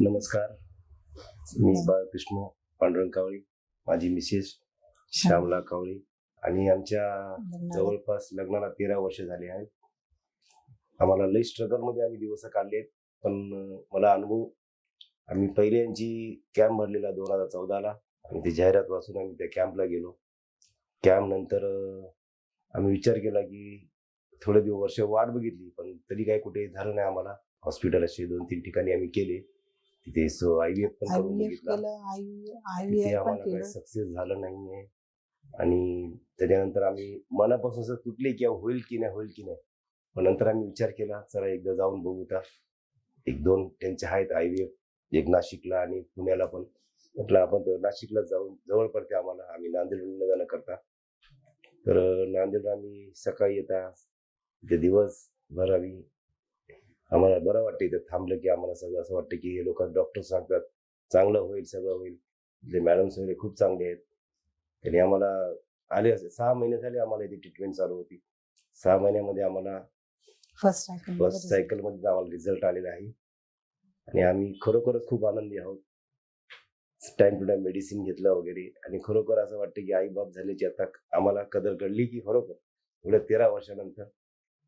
नमस्कार. मी बाळकृष्ण पांडुरंग कावळे माझी मिसेस श्यामला कावळे आणि आमच्या जवळपास लग्नाला तेरा वर्ष झाले आहेत. आम्हाला लई स्ट्रगलमध्ये आम्ही दिवस काढले पण मला अनुभव आम्ही पहिले यांची कॅम्प भरलेला दोन हजार चौदाला आणि ते जाहिरात वाचून आम्ही त्या कॅम्पला गेलो. कॅम्प नंतर आम्ही विचार केला की थोडे दिवस वर्ष वाट बघितली पण तरी काही कुठे झालं नाही आम्हाला. हॉस्पिटल असे दोन तीन ठिकाणी आम्ही केले. तिथे आय व्ही एफ पण करून आयव्हीएफ बघितला. केलं आय तिथे आयव्हीएफ पण आम्हाला काही केलं. सक्सेस झालं नाहीये. आणि त्याच्यानंतर आम्ही मनापासून असं तुटले की होईल की नाही होईल की नाही. पण नंतर आम्ही विचार केला चला एकदा जाऊन बघू तर. एक दोन त्यांचे आहेत आय व्ही एफ एक नाशिकला आणि पुण्याला पण. म्हटलं आपण तर नाशिकला जाऊन जवळ पडते आम्हाला. आम्ही नांदेड जाणं करता. तर नांदेडला आम्ही सकाळी येता. ते दिवसभर आम्ही आम्हाला बरं वाटतं इथं थांबलं की आम्हाला सगळं असं वाटतं की हे लोक डॉक्टर सांगतात. चांगलं होईल सगळं होईल. ते मॅडम्स वगैरे खूप चांगले आहेत. त्यांनी आम्हाला आले असे सहा महिने झाले आम्हाला इथे ट्रीटमेंट चालू होती. सहा महिन्यामध्ये आम्हाला फर्स्ट सायकल फर्स्ट सायकलमध्ये आम्हाला रिझल्ट आलेला आहे. आणि आम्ही खरोखरच खूप आनंदी आहोत. टाइम टू टाइम मेडिसिन घेतलं वगैरे. आणि खरोखर असं वाटतं की आई बाप झाल्याची आता आम्हाला कदर कळली की खरोखर एवढ्या तेरा वर्षानंतर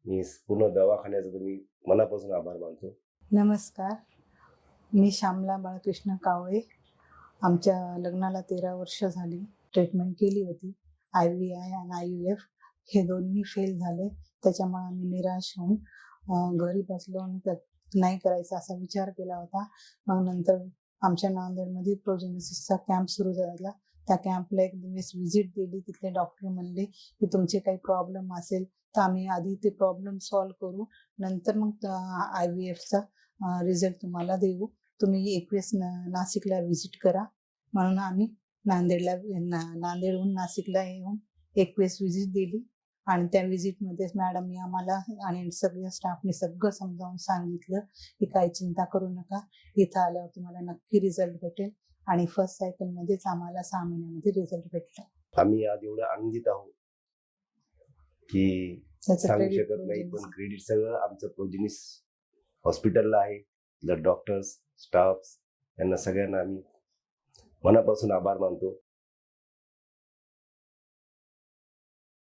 मी पूर्ण दवाखान्याचा तुम्ही मनापासून आभार मानतो. नमस्कार. मी श्यामला बाळकृष्ण कावळे. आमच्या लग्नाला तेरा वर्ष झाली. ट्रीटमेंट केली होती. आय व्ही आय आणि आय यू एफ हे दोन्ही फेल झाले. त्याच्यामुळे आम्ही निराश होऊन घरी बसलो आणि नाही करायचा असा विचार केला होता. मग नंतर आमच्या नांदेडमध्ये प्रोजेनेसिसचा कॅम्प सुरू झाला. त्या कॅम्पला एक दिवस व्हिजिट दिली. तिथले डॉक्टर म्हणले की तुमचे काही प्रॉब्लेम असेल तर आम्ही आधी ते प्रॉब्लेम सॉल्व्ह करू. नंतर मग आय व्ही एफचा रिझल्ट तुम्हाला देऊ. तुम्ही एकवीस नाशिकला व्हिजिट करा. म्हणून आम्ही नांदेडला नांदेडहून नाशिकला येऊन एकवीस व्हिजिट दिली. आणि त्या व्हिजिटमध्येच मॅडमनी आम्हाला आणि सगळ्या स्टाफने सगळं समजावून सांगितलं की काही चिंता करू नका. इथं आल्यावर तुम्हाला नक्की रिझल्ट भेटेल. आणि फर्स्ट सायकलमध्येच आम्हाला सहा महिन्यामध्ये रिझल्ट भेटला. आम्ही आज एवढं आनंदित आहोत की सांगू शकत नाही. पण क्रेडिट सगळं आमचं प्रोजिनिस हॉस्पिटलला आहे. तर डॉक्टर्स स्टाफ यांना सगळ्यांना आम्ही मनापासून आभार मानतो.